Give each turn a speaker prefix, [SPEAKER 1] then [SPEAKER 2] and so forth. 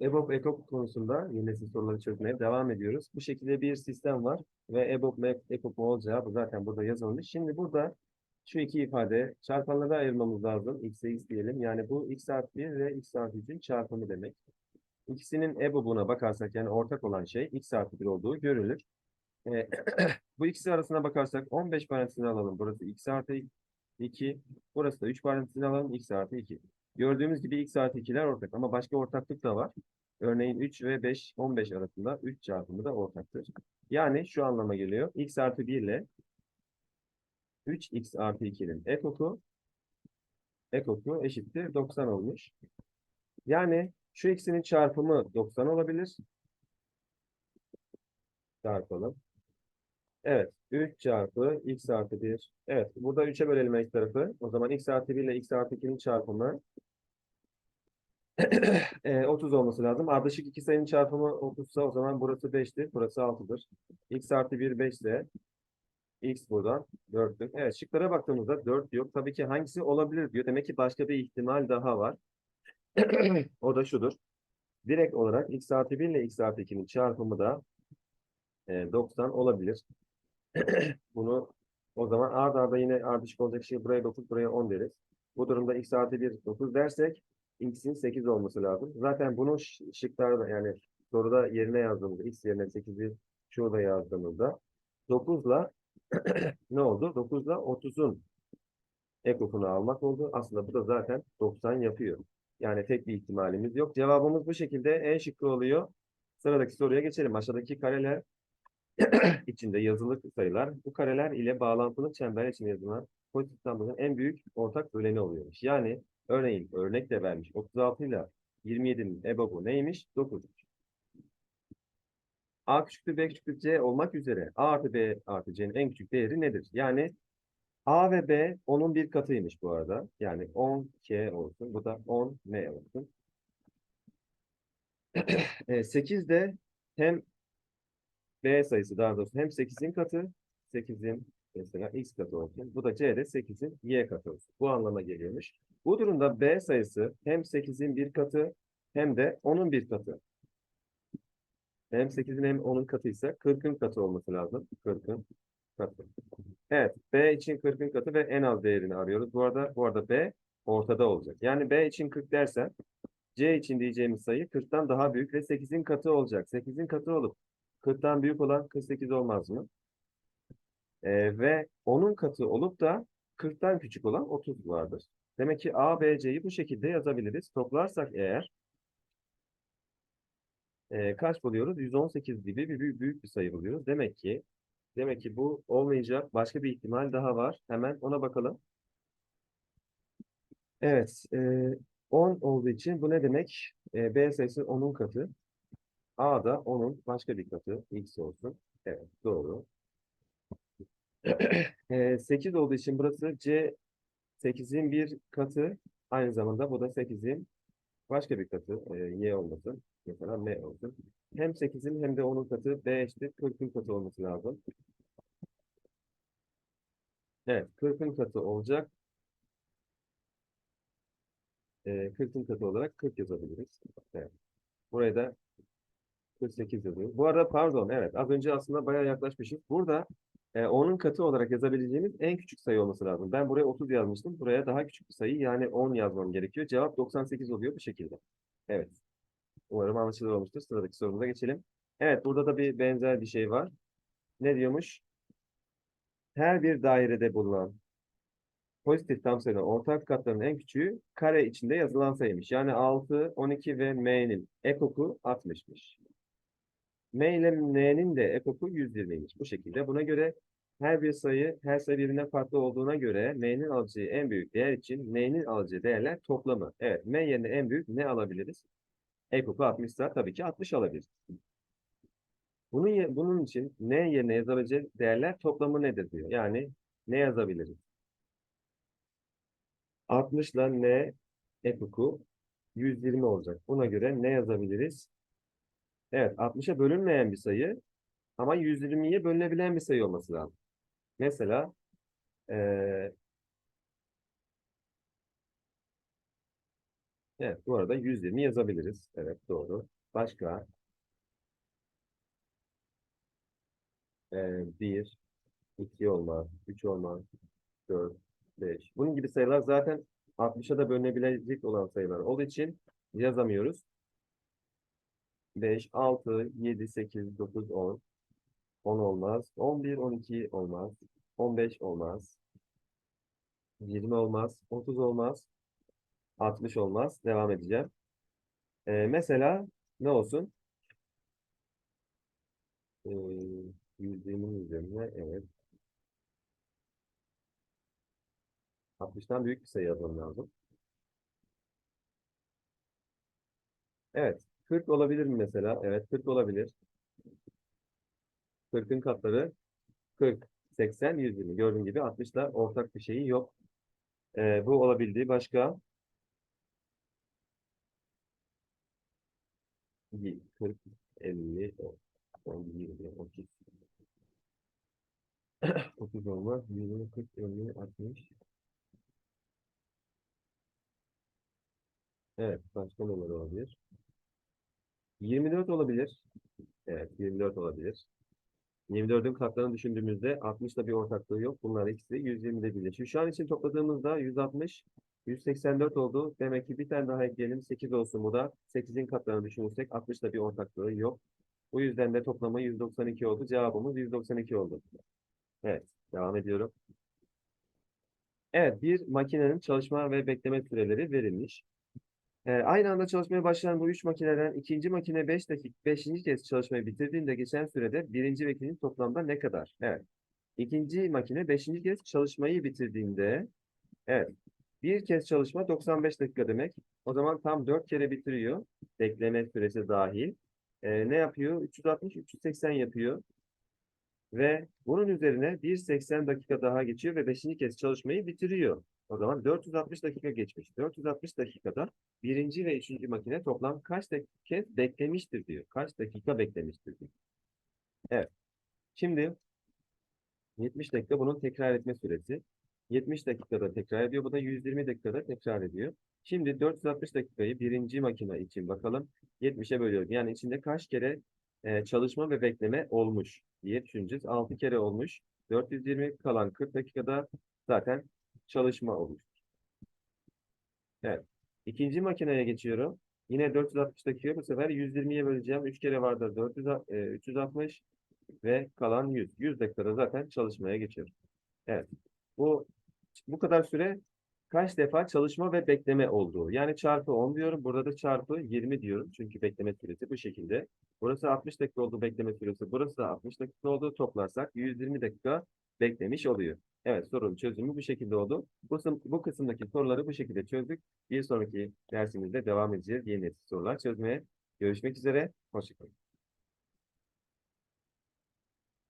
[SPEAKER 1] EBOB EKOK konusunda yeni nesil soruları çözmeye devam ediyoruz. Bu şekilde bir sistem var ve EBOB ve EKOK olacağı bu zaten burada yazılmış. Şimdi burada şu iki ifade çarpanlara ayırmamız lazım. X'e X diyelim. Yani bu X artı 1 ve X artı 3'ün çarpımı demek. İkisinin EBOB'una bakarsak yani ortak olan şey X artı 1 olduğu görülür. Ee, bu ikisi arasına bakarsak 15 parantezini alalım. Burası X artı 2. Burası da 3 parantezini alalım. X artı 2. Gördüğümüz gibi artı 2'ler ortak ama başka ortaklık da var. Örneğin 3 ve 5, 15 arasında 3 çarpımı da ortaktır. Yani şu anlama geliyor. x artı 1 ile 3x artı 2'nin ekoku ekoku eşittir 90 olmuş. Yani şu ikisinin çarpımı 90 olabilir. Çarpalım. Evet. 3 çarpı x artı 1. Evet. Burada 3'e bölelim x tarafı. O zaman x artı 1 ile x artı 2'nin çarpımı e, 30 olması lazım. Ardışık iki sayının çarpımı 30 ise o zaman burası 5'tir. Burası 6'dır. x artı 1 5 ise x buradan 4'tür. Evet şıklara baktığımızda 4 yok. Tabii ki hangisi olabilir diyor. Demek ki başka bir ihtimal daha var. o da şudur. Direkt olarak x artı 1 ile x artı 2'nin çarpımı da e, 90 olabilir. Bunu o zaman ard arda yine ardışık olacak şey buraya 9 buraya 10 deriz. Bu durumda x artı 1 9 dersek x'in 8 olması lazım. Zaten bunu ş- şıklarda yani soruda yerine yazdığımızda x yerine 8'i şurada yazdığımızda 9'la ne oldu? 9'la 30'un ekokunu almak oldu. Aslında bu da zaten 90 yapıyor. Yani tek bir ihtimalimiz yok. Cevabımız bu şekilde E şıkkı oluyor. Sıradaki soruya geçelim. Aşağıdaki kareler içinde yazılı sayılar bu kareler ile bağlantılı çember için yazılan pozitif tabloların en büyük ortak böleni oluyormuş. Yani örneğin örnek de vermiş 36 ile 27'nin EBOB'u neymiş? 9. A küçüktür B küçüktür C olmak üzere A artı B artı C'nin en küçük değeri nedir? Yani A ve B onun bir katıymış bu arada. Yani 10K olsun. Bu da 10M olsun. E, 8 de hem B sayısı daha doğrusu hem 8'in katı 8'in mesela x katı olsun. Bu da C de 8'in y katı olsun. Bu anlama geliyormuş. Bu durumda B sayısı hem 8'in bir katı hem de 10'un bir katı. Hem 8'in hem 10'un katıysa 40'ın katı olması lazım. 40'ın katı. Evet. B için 40'ın katı ve en az değerini arıyoruz. Bu arada, bu arada B ortada olacak. Yani B için 40 dersen C için diyeceğimiz sayı 40'tan daha büyük ve 8'in katı olacak. 8'in katı olup 40'tan büyük olan 48 olmaz mı? Ee, ve onun katı olup da 40'tan küçük olan 30 vardır. Demek ki A, B, C'yi bu şekilde yazabiliriz. Toplarsak eğer e, kaç buluyoruz? 118 gibi bir büyük, büyük bir sayı buluyoruz. Demek ki demek ki bu olmayacak. Başka bir ihtimal daha var. Hemen ona bakalım. Evet. E, 10 olduğu için bu ne demek? E, B sayısı 10'un katı. A da onun başka bir katı x olsun. Evet doğru. Ee, 8 olduğu için burası C 8'in bir katı aynı zamanda bu da 8'in başka bir katı e, y olmasın. Mesela m olsun. Hem 8'in hem de onun katı b eşittir 40'ın katı olması lazım. Evet 40'ın katı olacak. E, 40'ın katı olarak 40 yazabiliriz. Evet. Buraya da 48 yazıyor. Bu arada pardon evet az önce aslında bayağı yaklaşmışız. Burada e, onun katı olarak yazabileceğimiz en küçük sayı olması lazım. Ben buraya 30 yazmıştım. Buraya daha küçük bir sayı yani 10 yazmam gerekiyor. Cevap 98 oluyor bu şekilde. Evet. Umarım anlaşılır olmuştur. Sıradaki sorumuza geçelim. Evet burada da bir benzer bir şey var. Ne diyormuş? Her bir dairede bulunan pozitif tam sayıların ortak katlarının en küçüğü kare içinde yazılan sayıymış. Yani 6, 12 ve m'nin ekoku 60'mış. M ile N'nin de ekoku 120'ymiş. Bu şekilde. Buna göre her bir sayı, her sayı birbirinden farklı olduğuna göre M'nin alacağı en büyük değer için N'nin alacağı değerler toplamı. Evet, M yerine en büyük ne alabiliriz? Ekoku 60 ise tabii ki 60 alabiliriz. Bunun, bunun için N yerine yazabileceği değerler toplamı nedir diyor. Yani ne yazabiliriz? 60 ile N ekoku 120 olacak. Buna göre ne yazabiliriz? Evet, 60'a bölünmeyen bir sayı ama 120'ye bölünebilen bir sayı olması lazım. Mesela eee Evet, bu arada 120 yazabiliriz. Evet, doğru. Başka? Ee, 1, 2 olmaz, 3 olmaz, 4, 5. Bunun gibi sayılar zaten 60'a da bölünebilecek olan sayılar olduğu için yazamıyoruz. 5, 6, 7, 8, 9, 10. 10 olmaz. 11, 12 olmaz. 15 olmaz. 20 olmaz. 30 olmaz. 60 olmaz. Devam edeceğim. Ee, mesela ne olsun? Ee, 120'nin üzerine evet. 60'tan büyük bir sayı yazmam lazım. Evet. 40 olabilir mi mesela? Evet 40 olabilir. 40'ın katları 40, 80, 120. Gördüğün gibi 60'la ortak bir şeyi yok. Ee, bu olabildiği başka 40, 50, 10, 20, 30. 30 olmaz. 20, 40, 50, 60. Evet. Başka neler olabilir? 24 olabilir. Evet. 24 olabilir. 24'ün katlarını düşündüğümüzde 60'da bir ortaklığı yok. Bunlar ikisi 120'de birleşiyor. Şu an için topladığımızda 160, 184 oldu. Demek ki bir tane daha ekleyelim. 8 olsun bu da. 8'in katlarını düşünürsek 60'da bir ortaklığı yok. Bu yüzden de toplamı 192 oldu. Cevabımız 192 oldu. Evet. Devam ediyorum. Evet. Bir makinenin çalışma ve bekleme süreleri verilmiş. Ee, aynı anda çalışmaya başlayan bu üç makineden ikinci makine 5 dakika, beşinci kez çalışmayı bitirdiğinde geçen sürede birinci ve ikinci toplamda ne kadar? Evet. İkinci makine beşinci kez çalışmayı bitirdiğinde evet. Bir kez çalışma 95 dakika demek. O zaman tam 4 kere bitiriyor. Bekleme süresi dahil. Ee, ne yapıyor? 360, 380 yapıyor. Ve bunun üzerine 1.80 dakika daha geçiyor ve 5. kez çalışmayı bitiriyor. O zaman 460 dakika geçmiş. 460 dakikada birinci ve üçüncü makine toplam kaç dakika beklemiştir diyor. Kaç dakika beklemiştir diyor. Evet. Şimdi 70 dakika bunun tekrar etme süresi. 70 dakikada tekrar ediyor. Bu da 120 dakikada tekrar ediyor. Şimdi 460 dakikayı birinci makine için bakalım. 70'e bölüyoruz. Yani içinde kaç kere e, çalışma ve bekleme olmuş diye düşüneceğiz. 6 kere olmuş. 420 kalan 40 dakikada zaten çalışma oluştur. Evet. İkinci makineye geçiyorum. Yine 460 dakika bu sefer 120'ye böleceğim. 3 kere vardır 400, e, 360 ve kalan 100. 100 dakikada zaten çalışmaya geçiyorum. Evet. Bu bu kadar süre kaç defa çalışma ve bekleme olduğu. Yani çarpı 10 diyorum. Burada da çarpı 20 diyorum. Çünkü bekleme süresi bu şekilde. Burası 60 dakika oldu bekleme süresi. Burası da 60 dakika oldu. Toplarsak 120 dakika beklemiş oluyor. Evet sorunun çözümü bu şekilde oldu. Bu, bu kısımdaki soruları bu şekilde çözdük. Bir sonraki dersimizde devam edeceğiz. Yeni sorular çözmeye. Görüşmek üzere. Hoşçakalın.